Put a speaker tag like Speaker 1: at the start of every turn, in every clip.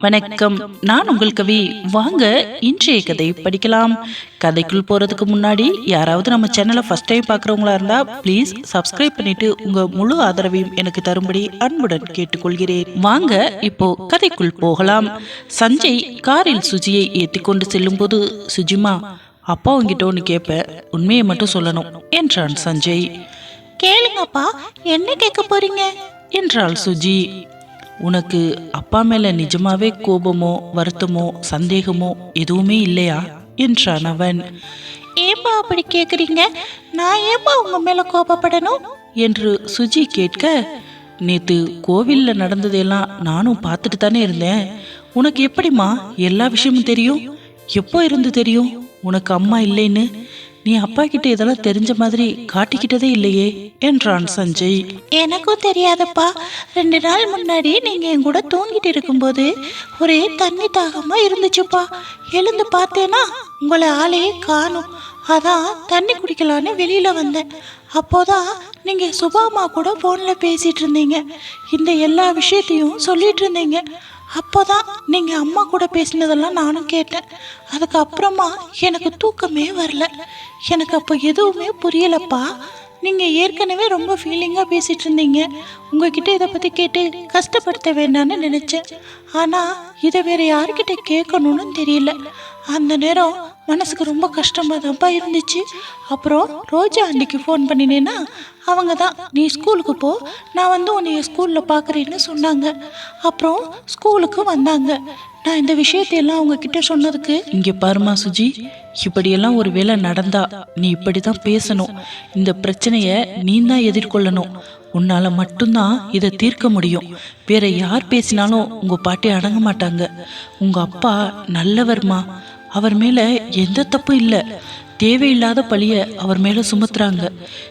Speaker 1: வணக்கம். நான் உங்கள் கவி. வாங்க இன்றைய கதை படிக்கலாம். கதைக்குள் போறதுக்கு முன்னாடி யாராவது நம்ம சேனலை ஃபர்ஸ்ட் டைம் பார்க்குறவங்களா இருந்தா ப்ளீஸ் சப்ஸ்கிரைப் பண்ணிட்டு உங்க முழு ஆதரவையும் எனக்கு தரும்படி அன்புடன் கேட்டுக்கொள்கிறேன். வாங்க இப்போ கதைக்குள் போகலாம். சஞ்சய் காரில் சுஜியை ஏற்றி கொண்டு செல்லும் போது சுஜிமா அப்பா உங்ககிட்ட ஒன்று கேட்பேன் உண்மையை மட்டும் சொல்லணும் என்றான் சஞ்சய். கேளுங்கப்பா என்ன கேட்க போறீங்க? என்றாள் சுஜி. உனக்கு அப்பா மேல நிஜமாவே கோபமோ வருத்தமோ சந்தேகமோ எதுவுமே இல்லையா? என்றான் அவன். ஏப்பா அப்படி கேக்குறீங்க? நான் ஏப்பா உங்க மேல கோபப்படணும்? என்று சுஜி கேட்க நேத்து கோவில்ல நடந்ததெல்லாம் நானும் பார்த்துட்டு தானே இருந்தேன். உனக்கு எப்படிம்மா? எல்லா விஷயமும் தெரியும்? எப்போ இருந்து தெரியும்? உனக்கு அம்மா இல்லைன்னு? நீ அப்பா கிட்ட இதெல்லாம் தெரிஞ்ச மாதிரி காட்டிக்கிட்டதே இல்லையே என்றான் சஞ்சய். எனக்கும் தெரியாதப்பா. ரெண்டு நாள் முன்னாடி நீங்க என் கூட தூங்கிட்டு இருக்கும்போது ஒரே தண்ணி தாகமா இருந்துச்சுப்பா. எழுந்து பார்த்தேனா உங்களை ஆளே காணும். அதான் தண்ணி குடிக்கலான்னு வெளியில வந்தேன். அப்போதான் நீங்க சுபாமா கூட போன்ல பேசிட்டு இருந்தீங்க. இந்த எல்லா விஷயத்தையும் சொல்லிட்டு இருந்தீங்க. அப்போதான் நீங்க அம்மா கூட பேசினதெல்லாம் நானும் கேட்டேன். அதுக்கப்புறமா எனக்கு தூக்கமே வரல. எனக்கு அப்போ எதுவுமே புரியலப்பா. நீங்க ஏற்கனவே ரொம்ப ஃபீலிங்கா பேசிட்டு இருந்தீங்க உங்ககிட்ட இதை பத்தி கேட்டு கஷ்டப்படுத்த வேண்டாம்னு நினைச்சேன். ஆனா இதை வேற யார்கிட்ட கேட்கணும்னு தெரியல. அந்த நேரம் மனசுக்கு ரொம்ப கஷ்டமாக தான்ப்பா இருந்துச்சு. அப்புறம் ரோஜா அன்னைக்கு ஃபோன் பண்ணினேன்னா அவங்க தான் நீ ஸ்கூலுக்கு போ நான் வந்து உன்னைய ஸ்கூலில் பார்க்குறேன்னு சொன்னாங்க. அப்புறம் ஸ்கூலுக்கு வந்தாங்க. நான் இந்த விஷயத்தையெல்லாம் அவங்க கிட்ட சொன்னதுக்கு இங்கே பாருமா சுஜி இப்படியெல்லாம் ஒரு வேலை நடந்தா நீ இப்படி தான் பேசணும். இந்த பிரச்சனையை நீ தான் எதிர்கொள்ளணும். உன்னால் மட்டும்தான் இதை தீர்க்க முடியும். வேற யார் பேசினாலும் உங்கள் பாட்டி அடங்க மாட்டாங்க. உங்கள் அப்பா நல்லவர்மா. அவர் மேலே எந்த தப்பும் இல்லை. தேவையில்லாத பழிய அவர் மேல சுமத்துறாங்க.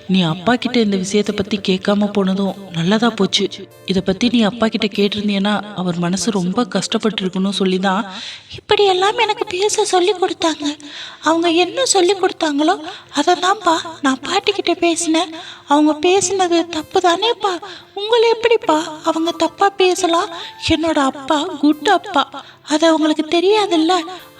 Speaker 1: நீ அப்பா கிட்ட இந்த விஷயத்தை பத்தி கேட்காம போனதும் நல்லதா போச்சு. இத பத்தி நீ அப்பா கிட்ட கேட்டிருந்தீன்னா அவர் மனசு ரொம்ப கஷ்டப்பட்டு சொல்லி தான் இப்படி எல்லாம் எனக்கு பேச சொல்லி கொடுத்தாங்க. அவங்க என்ன சொல்லி கொடுத்தாங்களோ அதை தான்ப்பா நான் பாட்டிக்கிட்ட பேசினேன். அவங்க பேசினது தப்பு தானேப்பா உங்களை எப்படிப்பா அவங்க தப்பா பேசலாம்? என்னோட அப்பா குட் அப்பா. அது அவங்களுக்கு தெரியாதுல்ல.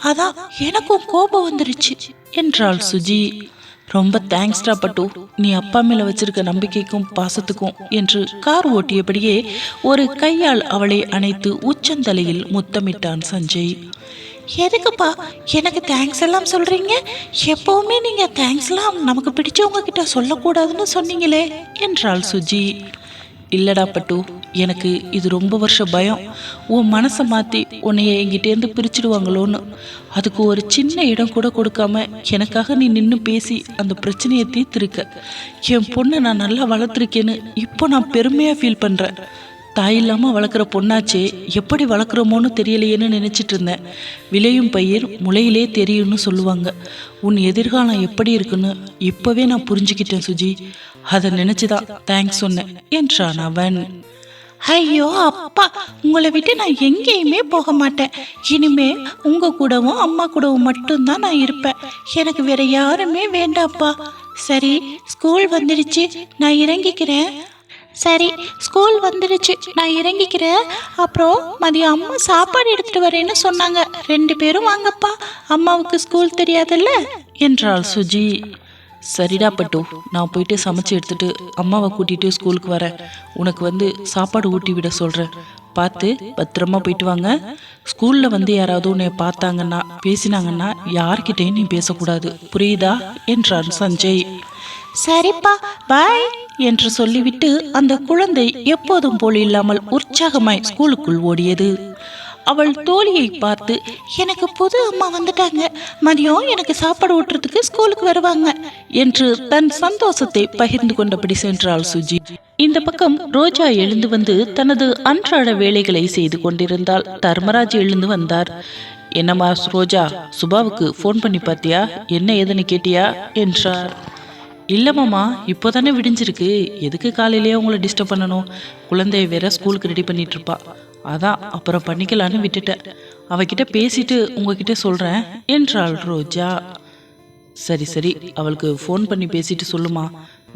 Speaker 1: அதான் எனக்கும் கோபம் வந்துருச்சு. என்றாள் சுஜி. ரொம்ப தேங்க்ஸ்டா பட்டு நீ அப்பா மேல வச்சிருக்க நம்பிக்கைக்கும் பாசத்துக்கும் என்று கார் ஓட்டியபடியே ஒரு கையால் அவளை அணைத்து உச்சந்தலையில் முத்தமிட்டான் சஞ்சய். எதுக்குப்பா எனக்கு தேங்க்ஸ் எல்லாம் சொல்றீங்க? எப்பவுமே நீங்க தேங்க்ஸ்லாம் நமக்கு பிடிச்சவங்க கிட்ட சொல்லக்கூடாதுன்னு சொன்னீங்களே என்றாள் சுஜி. இல்லடா பட்டு எனக்கு இது ரொம்ப வருஷ பயம். உன் மனசை மாற்றி உன்னைய என்கிட்டேருந்து பிரிச்சிடுவாங்களோன்னு. அதுக்கு ஒரு சின்ன இடம் கூட கொடுக்காம எனக்காக நீ நின்று பேசி அந்த பிரச்சனையை தீர்த்திருக்க. என் பொண்ணை நான் நல்லா வளர்த்துருக்கேன்னு இப்போ நான் பெருமையாக ஃபீல் பண்ணுறேன் தாய் இல்லாமல் வளர்க்குற பொண்ணாச்சே எப்படி வளர்க்குறோமோன்னு தெரியலையேன்னு நினச்சிட்டு இருந்தேன். விளையும் பயிர் முளையிலே தெரியும்னு சொல்லுவாங்க. உன் எதிர்காலம் எப்படி இருக்குன்னு இப்போவே நான் புரிஞ்சுக்கிட்டேன் சுஜி. அதை நினச்சிதான் தேங்க்ஸ் சொன்னேன் என்றான் அவன். ஐயோ அப்பா உங்களை விட்டு நான் எங்கேயுமே போக மாட்டேன். இனிமே உங்க கூடவும் அம்மா கூடவும் மட்டும்தான் நான் இருப்பேன். எனக்கு வேற யாருமே வேண்டாப்பா. சரி ஸ்கூல் வந்துடுச்சு. நான் இறங்கிக்கிறேன். சரி ஸ்கூல் வந்துடுச்சு. நான் இறங்கிக்கிறேன். அப்புறம் மதியம் அம்மா சாப்பாடு எடுத்துட்டு வரேன்னு சொன்னாங்க. ரெண்டு பேரும் வாங்கப்பா. அம்மாவுக்கு ஸ்கூல் தெரியாதுல்ல? என்றாள் சுஜி. சரிடா பட்டு நான் போயிட்டு சமைச்சு எடுத்துட்டு அம்மாவை கூட்டிட்டு ஸ்கூலுக்கு வரேன். உனக்கு வந்து சாப்பாடு ஊட்டி விட சொல்கிறேன் பார்த்து பத்திரமா போயிட்டு வாங்க. ஸ்கூலில் வந்து யாராவது உன்னை பார்த்தாங்கன்னா பேசினாங்கன்னா யார்கிட்டயும் நீ பேசக்கூடாது. புரியுதா? என்றான் சஞ்சய். சரிப்பா பாய் என்று சொல்லிவிட்டு அந்த குழந்தை எப்போதும் போல் இல்லாமல் உற்சாகமாய் ஸ்கூலுக்குள் ஓடியது. அவள் தோழியை பார்த்து எனக்கு புது அம்மா வந்துட்டாங்க. மதியம் எனக்கு சாப்பாடு ஊட்டுறதுக்கு ஸ்கூலுக்கு வருவாங்க என்று தன் சந்தோஷத்தை பகிர்ந்து கொண்டபடி சென்றாள் சுஜி. இந்த பக்கம் ரோஜா எழுந்து வந்து தனது அன்றாட வேலைகளை செய்து கொண்டிருந்தாள். தர்மராஜ் எழுந்து வந்தார். என்னம்மா ரோஜா சுபாவுக்கு ஃபோன் பண்ணி பார்த்தியா? என்ன ஏதுன்னு கேட்டியா? என்றார். இல்லைம்மாம்மா இப்போதானே இப்போ தானே விடிஞ்சிருக்கு. எதுக்கு காலையிலேயே உங்களை டிஸ்டர்ப் பண்ணணும்? குழந்தைய வேற ஸ்கூலுக்கு ரெடி பண்ணிட்டு இருப்பா. அதான் அப்புறம் பண்ணிக்கலான்னு விட்டுட்டேன் அவகிட்ட பேசிட்டு உங்ககிட்ட சொல்கிறேன் என்றாள் ரோஜா. சரி சரி அவளுக்கு ஃபோன் பண்ணி பேசிட்டு சொல்லுமா.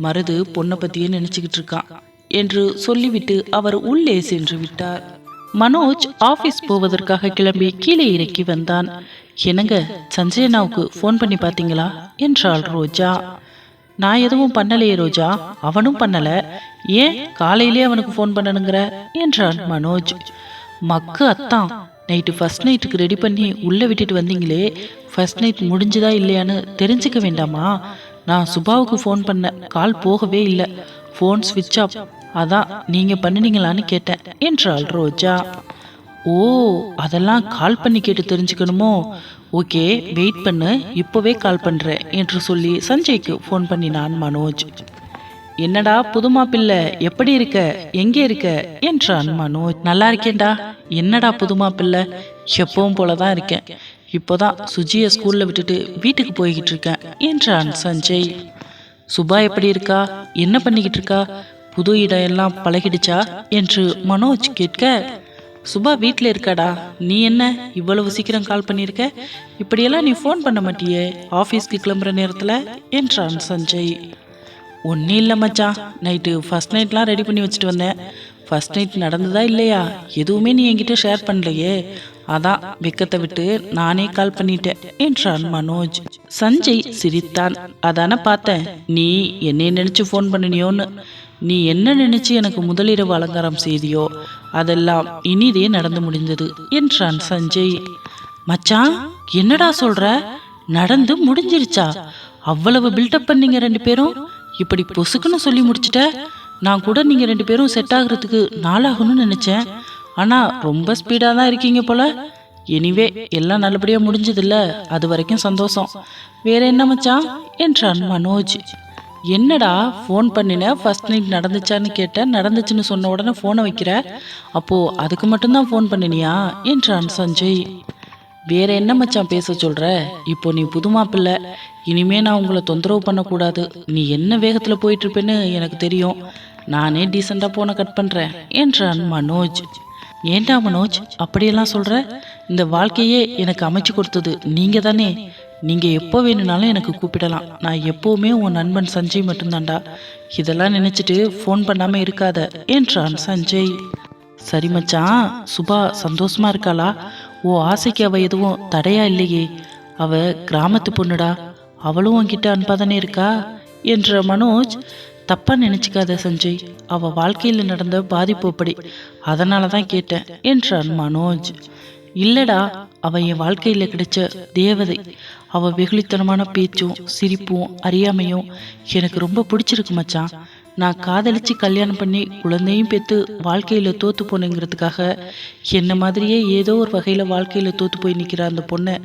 Speaker 1: மருது பொண்ணை பற்றியே நினச்சிக்கிட்டு இருக்கான் என்று சொல்லிவிட்டு அவர் உள்ளே சென்று விட்டார். மனோஜ் ஆஃபீஸ் போவதற்காக கிளம்பி கீழே இறக்கி வந்தான். என்னங்க சஞ்சயனாவுக்கு ஃபோன் பண்ணி பார்த்தீங்களா? என்றாள் ரோஜா. நான் எதுவும் பண்ணலையே ரோஜா. அவனும் பண்ணலை. ஏன் காலையிலே அவனுக்கு ஃபோன் பண்ணணுங்கிற? என்றான் மனோஜ். மக்கு அத்தான். நைட்டு ஃபர்ஸ்ட் நைட்டுக்கு ரெடி பண்ணி உள்ளே விட்டுட்டு வந்தீங்களே ஃபர்ஸ்ட் நைட் முடிஞ்சுதா இல்லையான்னு தெரிஞ்சுக்க வேண்டாமா? நான் சுபாவுக்கு ஃபோன் பண்ணேன் கால் போகவே இல்லை. ஃபோன் ஸ்விட்ச் ஆஃப் அதான் நீங்கள் பண்ணினீங்களான்னு கேட்டேன் என்றாள் ரோஜா. ஓ அதெல்லாம் கால் பண்ணி கேட்டு தெரிஞ்சுக்கணுமோ? ஓகே வெயிட் பண்ணு இப்போவே கால் பண்ணுறேன் என்று சொல்லி சஞ்சய்க்கு ஃபோன் பண்ணினான் மனோஜ். என்னடா புதுமா பிள்ளை? எப்படி இருக்க? எங்கே இருக்க? என்றான் மனோஜ். நல்லா இருக்கேன்டா. என்னடா புதுமா பிள்ளை? எப்பவும் போல தான் இருக்கேன். இப்போதான் சுஜியை ஸ்கூல்ல விட்டுட்டு வீட்டுக்கு போய்கிட்டு இருக்கேன் என்றான் சஞ்சய். சுபா எப்படி இருக்கா? என்ன பண்ணிக்கிட்டு இருக்கா? புது இடம் எல்லாம் பழகிடுச்சா? என்று மனோஜ் கேட்க சுபா வீட்டில் இருக்காடா? நீ என்ன இவ்வளவு சீக்கிரம் கால் பண்ணியிருக்க? இப்படியெல்லாம் நீ ஃபோன் பண்ண மாட்டியே? ஆஃபீஸ்க்கு கிளம்புற நேரத்தில்? என்றான் சஞ்சய். ஒன்றும் இல்லை மச்சான் நைட்டு ஃபர்ஸ்ட் நைட்லாம் ரெடி பண்ணி வச்சுட்டு வந்தேன். ஃபஸ்ட் நைட் நடந்ததா இல்லையா? எதுவுமே நீ என்கிட்ட ஷேர் பண்ணலையே. அதான் வெக்கத்தை விட்டு நானே கால் பண்ணிட்டேன். என்றான் மனோஜ். சஞ்சய் சிரித்தான். அதானே பார்த்தேன். நீ என்னை நினைச்சு ஃபோன் பண்ணினியோன்னு. நீ என்ன நினைச்சு எனக்கு முதலிரவு அலங்காரம் செய்தியோ? அதெல்லாம் இனிதே நடந்து முடிந்தது என்றான் சஞ்சய். மச்சான் என்னடா சொல்ற? நடந்து முடிஞ்சிருச்சா? அவ்வளவு பில்டப் பண்ணீங்க ரெண்டு பேரும். இப்படி பொசுக்குன்னு சொல்லி முடிச்சுட்ட. நான் கூட நீங்கள் ரெண்டு பேரும் செட் ஆகுறதுக்கு நாளாகணும்னு நினச்சேன். ஆனால் ரொம்ப ஸ்பீடாக தான் இருக்கீங்க போல. எனிவே எல்லாம் நல்லபடியாக முடிஞ்சதில்ல. அது வரைக்கும் சந்தோஷம். வேற என்ன மச்சான்? என்றான் மனோஜ். என்னடா ஃபோன் பண்ணின? ஃபர்ஸ்ட் நைட் நடந்துச்சான்னு கேட்டேன் நடந்துச்சுன்னு சொன்ன உடனே ஃபோனை வைக்கிற? அப்போது அதுக்கு மட்டும்தான் ஃபோன் பண்ணினியா? என்றான் சஞ்சய். வேற என்ன மச்சான் பேச சொல்கிற இப்போ நீ புது மாப்பிள்ளை இனிமே நான் உங்களை தொந்தரவு பண்ணக்கூடாது. நீ என்ன வேகத்தில் போயிட்டு இருப்பேன்னு எனக்கு தெரியும். நானே டீசெண்டாக போன கட் பண்ணுறேன் என்றான் மனோஜ். ஏண்டா மனோஜ் அப்படியெல்லாம் சொல்கிற இந்த வாழ்க்கையே எனக்கு அமைச்சு கொடுத்தது நீங்கள் தானே நீங்கள் எப்போ வேணும்னாலும் எனக்கு கூப்பிடலாம். நான் எப்போவுமே உன் நண்பன் சஞ்சய் மட்டும்தான்டா. இதெல்லாம் நினச்சிட்டு ஃபோன் பண்ணாமல் இருக்காத என்றான் சஞ்சய். சரி மச்சான் சுபா சந்தோஷமா இருக்காளா? ஓ ஆசைக்கு அவள் எதுவும் தடையா இல்லையே. அவள் கிராமத்து பொண்ணுடா. அவளும் உன்கிட்ட அன்பாதானே இருக்கா? என்ற மனோஜ் தப்பா நினைச்சுக்காத சஞ்சய். அவ வாழ்க்கையில் நடந்த பாதிப்பு அப்படி அதனால தான் கேட்டேன் என்றான் மனோஜ். இல்லடா அவ என் வாழ்க்கையில கிடைச்ச தேவதை. அவ வெகுளித்தனமான பேச்சும் சிரிப்பும் அறியாமையும் எனக்கு ரொம்ப பிடிச்சிருக்கு மச்சான். நான் காதலிச்சு கல்யாணம் பண்ணி குழந்தையும் பெற்று வாழ்க்கையில தோத்து போனேங்கிறதுக்காக என்ன மாதிரியே ஏதோ ஒரு வகையில வாழ்க்கையில தோத்து போய் நிக்கிற அந்த பொண்ணை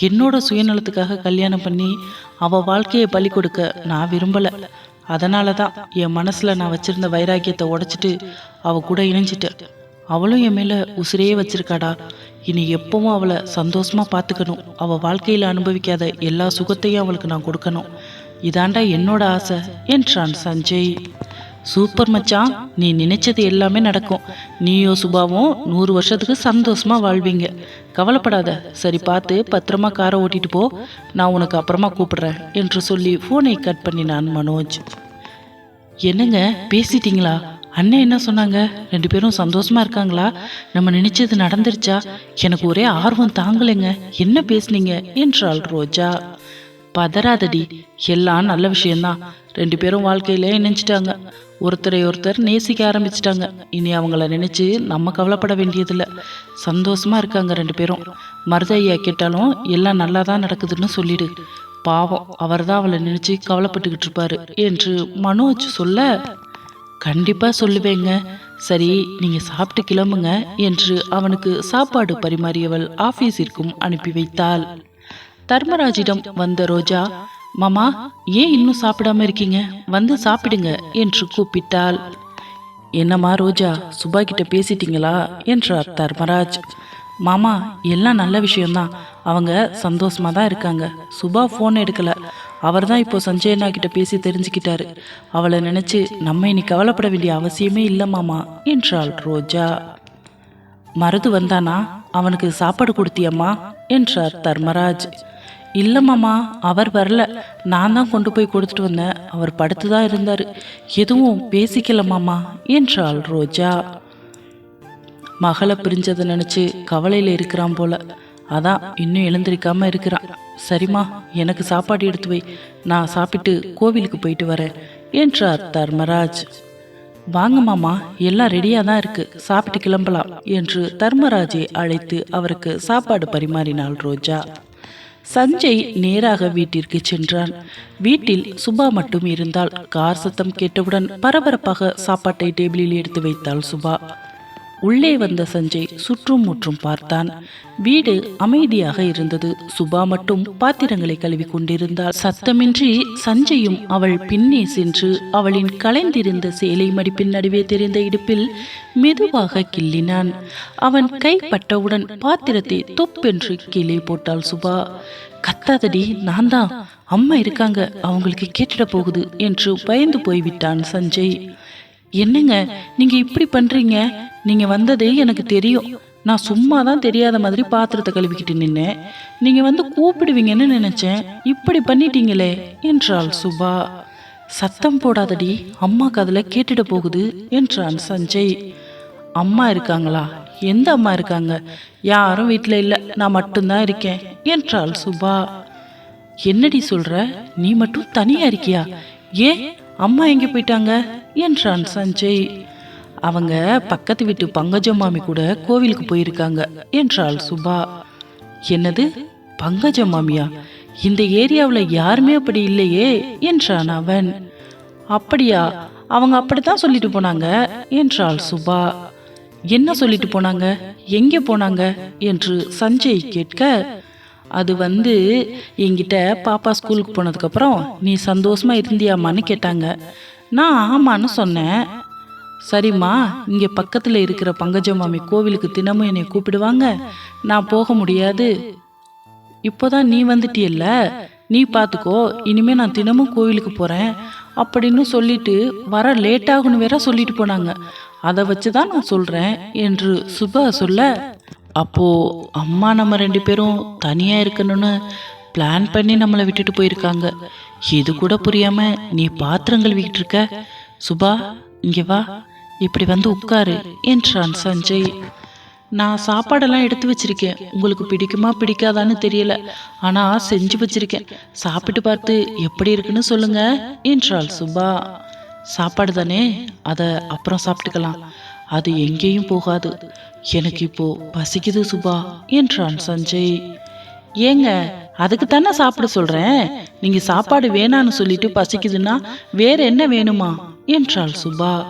Speaker 1: என்னோட சுயநலத்துக்காக கல்யாணம் பண்ணி அவ வாழ்க்கையை பலி கொடுக்க நான் விரும்பல. அதனால தான் என் மனசுல நான் வச்சிருந்த வைராக்கியத்தை உடைச்சிட்டு அவ கூட இணைஞ்சிட்டேன். அவளும் என் மேல உசிரே வச்சிருக்காடா. இனி எப்பவும் அவளை சந்தோஷமா பார்த்துக்கணும் அவ வாழ்க்கையில அனுபவிக்காத எல்லா சுகத்தையும் அவளுக்கு நான் கொடுக்கணும். இதாண்டா என்னோட ஆசை. என்றான் சஞ்சய். சூப்பர் மச்சான் நீ நினைச்சது எல்லாமே நடக்கும். நீயோ சுபாவும் நூறு வருஷத்துக்கு சந்தோஷமா வாழ்வீங்க. கவலைப்படாத சரி பார்த்து பத்திரமா காரை ஓட்டிட்டு போ. நான் உனக்கு அப்புறமா கூப்பிடுறேன் என்று சொல்லி ஃபோனை கட் பண்ணினான் மனோஜ். என்னங்க பேசிட்டீங்களா? அண்ணன் என்ன சொன்னாங்க? ரெண்டு பேரும் சந்தோஷமா இருக்காங்களா? நம்ம நினைச்சது நடந்துருச்சா? எனக்கு ஒரே ஆர்வம் தாங்கலைங்க. என்ன பேசுனீங்க? என்றாள் ரோஜா. பதறாதடி எல்லாம் நல்ல விஷயம்தான். ரெண்டு பேரும் வாழ்க்கையில இணைஞ்சிட்டாங்க. ஒருத்தரை ஒருத்தர் நேசிக்க ஆரம்பிச்சிட்டாங்க. இனி அவங்கள நினைச்சு நம்ம கவலைப்பட வேண்டியதில்லை. சந்தோஷமா இருக்காங்க ரெண்டு பேரும். மருதையா கேட்டாலும் எல்லாம் நல்லா தான் நடக்குதுன்னு சொல்லிடு. பாவம் அவர் தான் அவளை நினைச்சு கவலைப்பட்டுக்கிட்டு இருப்பாரு என்று மனோஜ் சொல்ல கண்டிப்பா சொல்லுவேங்க. சரி நீங்க சாப்பிட்டு கிளம்புங்க என்று அவனுக்கு சாப்பாடு பரிமாறியவள் ஆபீஸிற்கும் அனுப்பி வைத்தாள். தர்மராஜிடம் வந்த ரோஜா மாமா ஏன் இன்னும் சாப்பிடாம இருக்கீங்க? வந்து சாப்பிடுங்க என்று கூப்பிட்டாள். என்னம்மா ரோஜா சுபா கிட்ட பேசிட்டீங்களா? என்றார் தர்மராஜ். மாமா எல்லாம் நல்ல விஷயம்தான். அவங்க சந்தோஷமா தான் இருக்காங்க. சுபா ஃபோன் எடுக்கல. அவர் தான் இப்போ சஞ்சயனா கிட்ட பேசி தெரிஞ்சுக்கிட்டாரு. அவளை நினைச்சு நம்ம இனி கவலைப்பட வேண்டிய அவசியமே இல்லை மாமா என்றாள் ரோஜா. மருது வந்தானா? அவனுக்கு சாப்பாடு கொடுத்தியம்மா? என்றார் தர்மராஜ். இல்லை மாமா அவர் வரல. நான் தான் கொண்டு போய் கொடுத்துட்டு வந்தேன். அவர் படுத்து தான் இருந்தார். எதுவும் பேசிக்கல மாமா என்றாள் ரோஜா. மகளை பிரிஞ்சதை நினச்சி கவலையில் இருக்கிறான் போல. அதான் இன்னும் எழுந்திருக்காம இருக்கிறான். சரிம்மா எனக்கு சாப்பாடு எடுத்து வை. நான் சாப்பிட்டு கோவிலுக்கு போயிட்டு வரேன் என்றார் தர்மராஜ். வாங்க மாமா எல்லாம் ரெடியாக தான் இருக்கு. சாப்பிட்டு கிளம்பலாம் என்று தர்மராஜை அழைத்து அவருக்கு சாப்பாடு பரிமாறினாள் ரோஜா. சஞ்சய் நேராக வீட்டிற்கு சென்றான். வீட்டில் சுபா மட்டும் இருந்தால் கார் சத்தம் கேட்டவுடன் பரபரப்பாக சாப்பாட்டை டேபிளில் எடுத்து வைத்தாள் சுபா. உள்ளே வந்த சஞ்சய் சுற்றும் முற்றும் பார்த்தான். வீடு அமைதியாக இருந்தது. சுபா மட்டும் பாத்திரங்களை கழுவி கொண்டிருந்தாள் சத்தமின்றி சஞ்சயும் அவள் பின்னே சென்று அவளின் கலைந்திருந்த சேலை மடிப்பின் நடுவே தெரிந்த இடுப்பில் மெதுவாக கிள்ளினான். அவன் கைப்பட்டவுடன் பாத்திரத்தை தொப்பென்று கீழே போட்டாள் சுபா. கத்தாதடி நான் தான். அம்மா இருக்காங்க. அவங்களுக்கு கேட்டிட போகுது என்று பயந்து போய்விட்டான் சஞ்சய். என்னங்க நீங்க இப்படி பண்றீங்க? நீங்க வந்ததே எனக்கு தெரியும். நான் சும்மா தான் தெரியாத மாதிரி பாத்திரத்தை கழுவிக்கிட்டு நின்னேன். நீங்க வந்து கூப்பிடுவீங்கன்னு நினைச்சேன். இப்படி பண்ணிட்டீங்களே என்றாள் சுபா. சத்தம் போடாதடி அம்மா காதுல கேட்டுட போகுது என்றான் சஞ்சய். அம்மா இருக்காங்களா? எந்த அம்மா இருக்காங்க? யாரும் வீட்டில் இல்லை நான் மட்டும்தான் இருக்கேன் என்றாள் சுபா. என்னடி சொல்ற? நீ மட்டும் தனியா இருக்கியா? ஏன்? அம்மா எங்கே போயிட்டாங்க? என்றான் சஞ்சய். அவங்க பக்கத்து வீட்டு பங்கஜ மாமி கூட கோவிலுக்கு போயிருக்காங்க என்றாள் சுபா. என்னது? பங்கஜ மாமியா? இந்த ஏரியாவில் யாருமே அப்படி இல்லையே என்றான் அவன். அப்படியா? அவங்க அப்படித்தான் சொல்லிட்டு போனாங்க என்றாள் சுபா. என்ன சொல்லிட்டு போனாங்க? எங்கே போனாங்க? என்று சஞ்சய் கேட்க அது வந்து என்கிட்ட பாப்பா ஸ்கூலுக்கு போனதுக்கப்புறம் நீ சந்தோஷமா இருந்தியாமான்னு கேட்டாங்க. நான் ஆமான்னு சொன்னேன். சரிம்மா இங்கே பக்கத்தில் இருக்கிற பங்கஜமாமி கோவிலுக்கு தினமும் என்னை கூப்பிடுவாங்க. நான் போக முடியாது. இப்போதான் நீ வந்துட்டியல்ல? நீ பார்த்துக்கோ இனிமே நான் தினமும் கோவிலுக்கு போகிறேன் அப்படின்னு சொல்லிட்டு வர லேட் ஆகும்னு வேற சொல்லிட்டு போனாங்க. அதை வச்சு தான் நான் சொல்கிறேன் என்று சுபா சொல்ல அப்போ அம்மா நம்ம ரெண்டு பேரும் தனியாக இருக்கணும்னு பிளான் பண்ணி நம்மளை விட்டுட்டு போயிருக்காங்க. இது கூட புரியாம நீ பாத்திரங்கள் வீட்டு இருக்க சுபா இங்கே வா. இப்படி வந்து உட்காரு என்றான் சஞ்சய். நான் சாப்பாடெல்லாம் எடுத்து வச்சிருக்கேன். உங்களுக்கு பிடிக்குமா பிடிக்காதான்னு தெரியல. ஆனா செஞ்சு வச்சிருக்கேன். சாப்பிட்டு பார்த்து எப்படி இருக்குன்னு சொல்லுங்க என்றாள் சுபா. சாப்பாடு தானே? அதை அப்புறம் சாப்பிட்டுக்கலாம். அது எங்கேயும் போகாது. எனக்கு இப்போ பசிக்குது சுபா என்றான் சஞ்சய். ஏங்க அதுக்கு தானே சாப்பிட சொல்றேன். நீங்க சாப்பாடு வேணான்னு சொல்லிட்டு பசிக்குதுன்னா வேற என்ன வேணுமா? என்றாள் சுபா.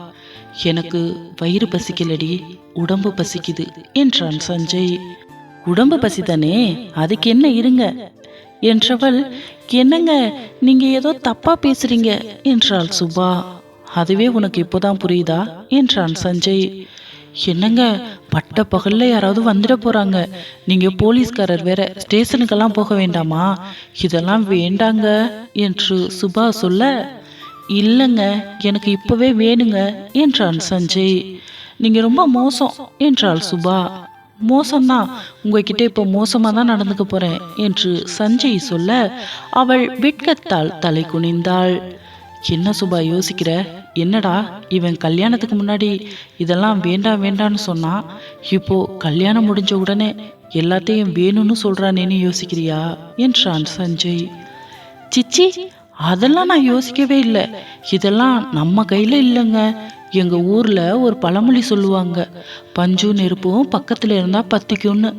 Speaker 1: எனக்கு வயிறு பசிக்கலடி உடம்பு பசிக்குது என்றான் சஞ்சய். உடம்பு பசி தானே அதுக்கு என்ன இருங்க? என்றவள் என்னங்க நீங்க ஏதோ தப்பா பேசுறீங்க? என்றாள் சுபா. அதுவே உனக்கு இப்போதான் புரியுதா? என்றான் சஞ்சய். என்னங்க பட்ட பகல்ல யாராவது வந்துட போறாங்க. நீங்க போலீஸ்காரர் வேற ஸ்டேஷனுக்கெல்லாம் போக வேண்டாமா? இதெல்லாம் வேண்டாங்க என்று சுபா சொல்ல இல்லைங்க எனக்கு இப்பவே வேணுங்க என்றான் சஞ்சய். நீங்க ரொம்ப மோசம் என்றாள் சுபா. மோசம்தான் உங்ககிட்ட இப்போ மோசமாக தான் நடந்துக்க போறேன் என்று சஞ்சய் சொல்ல அவள் வெட்கத்தால் தலை குனிந்தாள். என்ன சுபா யோசிக்கிற? என்னடா இவன் கல்யாணத்துக்கு முன்னாடி இதெல்லாம் வேண்டாம் வேண்டான்னு சொன்னான் இப்போ கல்யாணம் முடிஞ்ச உடனே எல்லாத்தையும் வேணும்னு சொல்றானேன்னு யோசிக்கிறியா? என்றான் சஞ்சய். சிச்சி அதெல்லாம் நான் யோசிக்கவே இல்லை. இதெல்லாம் நம்ம கையில் இல்லைங்க. எங்கள் ஊரில் ஒரு பழமொழி சொல்லுவாங்க பஞ்சு நெருப்பும் பக்கத்தில் இருந்தால் பத்திக்கும்னு.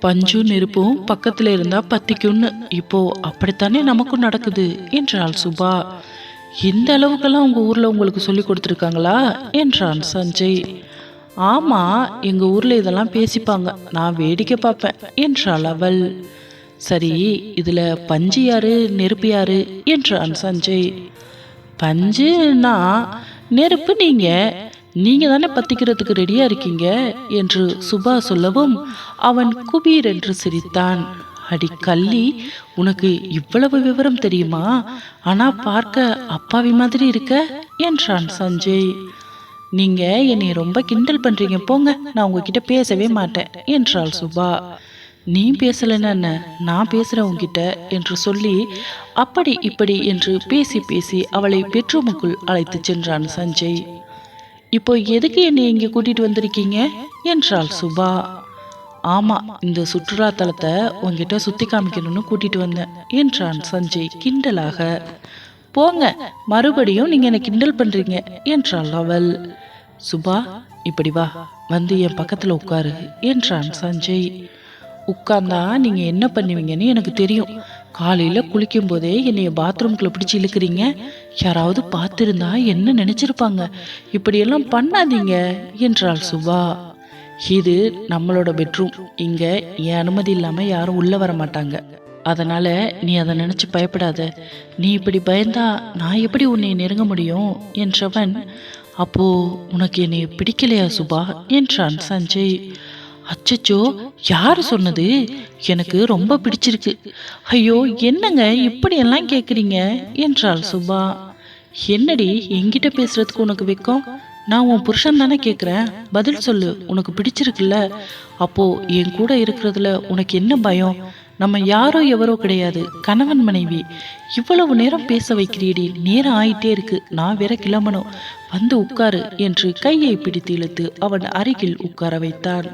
Speaker 1: பஞ்சு நெருப்பும் பக்கத்தில் இருந்தால் பத்திக்கும்னு. இப்போ அப்படித்தானே நமக்கும் நடக்குது என்றாள் சுபா. இந்த அளவுக்கெல்லாம் உங்கள் ஊரில் உங்களுக்கு சொல்லி கொடுத்துருக்காங்களா? என்றான் சஞ்சய். ஆமாம் எங்கள் ஊரில் இதெல்லாம் பேசிப்பாங்க. நான் வேடிக்கை பார்ப்பேன் என்றாள் அவள். சரி இதில் பஞ்சு யாரு நெருப்பு யாரு? என்றான் சஞ்சய். பஞ்சுனா நெருப்பு நீங்கள் நீங்கள் தானே பத்திக்கிறதுக்கு ரெடியாக இருக்கீங்க என்று சுபா சொல்லவும் அவன் குபீர் என்று சிரித்தான். அடி கள்ளி உனக்கு இவ்வளவு விவரம் தெரியுமா? ஆனா பார்க்க அப்பாவி மாதிரி இருக்க என்றான் சஞ்சய். நீங்க என்னை ரொம்ப கிண்டல் பண்றீங்க போங்க நான் உங்ககிட்ட பேசவே மாட்டேன் என்றாள் சுபா. நீ பேசலன்னு நான் பேசுறேன் உங்ககிட்ட என்று சொல்லி அப்படி இப்படி என்று பேசி பேசி அவளை பெட்ரூமுக்குள் அழைத்து சென்றான் சஞ்சய். இப்போ எதுக்கு என்னை இங்கே கூட்டிட்டு வந்திருக்கீங்க? என்றாள் சுபா. ஆமா இந்த சுற்றுலா தலத்தை உங்ககிட்ட சுத்தி காமிக்கணும்னு கூட்டிட்டு வந்தேன் என்றான் சஞ்சய் கிண்டலாக. போங்க மறுபடியும் நீங்க என்ன கிண்டல் பண்றீங்க என்றாள் அவள். சுபா இப்படி வா வந்து என் பக்கத்துல உட்காரு என்றான் சஞ்சய். உட்கார்ந்தா நீங்க என்ன பண்ணுவீங்கன்னு எனக்கு தெரியும். காலையில குளிக்கும் போதே என்னைய பாத்ரூம்குள்ள பிடிச்சி இழுக்கிறீங்க. யாராவது பார்த்திருந்தா என்ன நினைச்சிருப்பாங்க? இப்படியெல்லாம் பண்ணாதீங்க என்றாள் சுபா. இது நம்மளோட பெட்ரூம் இங்க என் அனுமதி இல்லாம யாரும் உள்ள வர மாட்டாங்க. அதனால நீ அதை நினைச்சு பயப்படாத. நீ இப்படி பயந்தா நான் எப்படி உன்னை நெருங்க முடியும்? என்றவன் அப்போ உனக்கு என்னை பிடிக்கலையா சுபா? என்றான் சஞ்சய். அச்சச்சோ யார் சொன்னது? எனக்கு ரொம்ப பிடிச்சிருக்கு. ஐயோ என்னங்க இப்படியெல்லாம் கேட்குறீங்க என்றாள் சுபா. என்னடி என்கிட்ட பேசுறதுக்கு உனக்கு வெக்கம்? நான் உன் புருஷன் தானே கேட்குறேன் பதில் சொல்லு. உனக்கு பிடிச்சிருக்குல்ல. அப்போ என் கூட இருக்கிறதுல உனக்கு என்ன பயம்? நம்ம யாரோ எவரோ கிடையாது. கணவன் மனைவி. இவ்வளவு நேரம் பேச வைக்கிறீடி. நேரம் ஆயிட்டே இருக்கு. நான் வேற கிளம்பணும் வந்து உட்காரு என்று கையை பிடித்து இழுத்து அவன் அருகில் உட்கார வைத்தான்.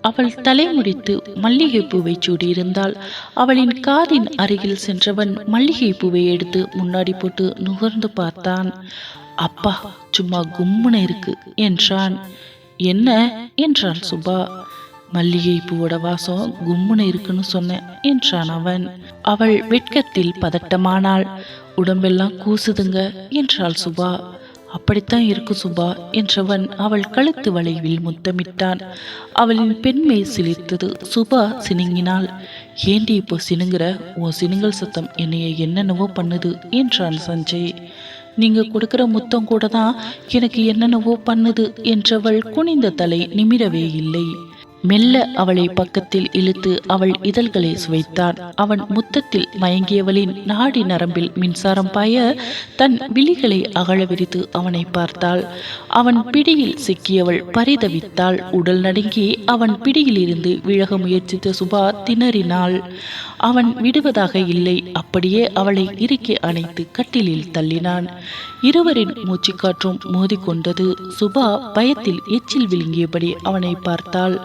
Speaker 1: அவள் தலைமுடித்து மல்லிகை பூவை சூடியிருந்தாள். அவளின் காதின் அருகில் சென்றவன் மல்லிகை பூவை எடுத்து முன்னாடி போட்டு நுகர்ந்து பார்த்தான். அப்பா சும்மா கும்முனை இருக்கு என்றான். என்ன? என்றான் சுபா. மல்லிகை பூவோட வாசம் கும்முனை இருக்குன்னு சொன்னேன் என்றான் அவன். அவள் வெட்கத்தில் பதட்டமானாள். உடம்பெல்லாம் கூசுதுங்க என்றாள் சுபா. அப்படித்தான் இருக்கு சுபா என்றவன் அவள் கழுத்து வளைவில் முத்தமிட்டான். அவளின் பெண்மை சிலிர்த்தது. சுபா சினுங்கினாள். ஏண்டி இப்போ சினுங்குற? உன் சினுங்கல் சத்தம் என்னைய என்னென்னவோ பண்ணுது என்றான் சஞ்சய். நீங்க கொடுக்கிற முத்தம் கூட தான் எனக்கு என்னென்னவோ பண்ணுது என்றவள் குனிந்த தலை நிமிரவே இல்லை. மெல்ல அவளை பக்கத்தில் இழுத்து அவள் இதழ்களை சுவைத்தான். அவன் முத்தத்தில் மயங்கியவளின் நாடி நரம்பில் மின்சாரம் பாய தன் விழிகளை அகழ விரித்து அவனை பார்த்தாள். அவன் பிடியில் சிக்கியவள் பரிதவித்தாள். உடல் நடுங்கி அவன் பிடியிலிருந்து விழக விலக முயற்சித்த சுபா திணறினாள். அவன் விடுவதாக இல்லை. அப்படியே அவளை இறுக்கி அணைத்து கட்டிலில் தள்ளினான். இருவரின் மூச்சுக்காற்றும் மோதிக்கொண்டது. சுபா பயத்தில் எச்சில் விழுங்கியபடி அவனை பார்த்தாள்.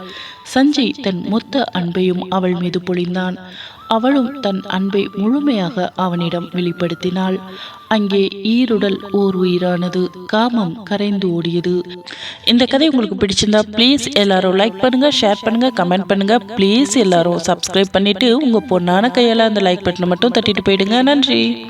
Speaker 1: சஞ்சய் தன் மொத்த அன்பையும் அவள் மீது பொழிந்தான். அவளும் தன் அன்பை முழுமையாக அவனிடம் வெளிப்படுத்தினாள். அங்கே ஈருடல் ஓர் உயிரானது காமம் கரைந்து ஓடியது. இந்த கதை உங்களுக்கு பிடிச்சிருந்தா ப்ளீஸ் எல்லாரும் லைக் பண்ணுங்க ஷேர் பண்ணுங்க கமெண்ட் பண்ணுங்க. ப்ளீஸ் எல்லாரும் சப்ஸ்கிரைப் பண்ணிட்டு உங்க பொண்ணான கையால் அந்த லைக் பட்டனை மட்டும் தட்டிட்டு போயிடுங்க. நன்றி.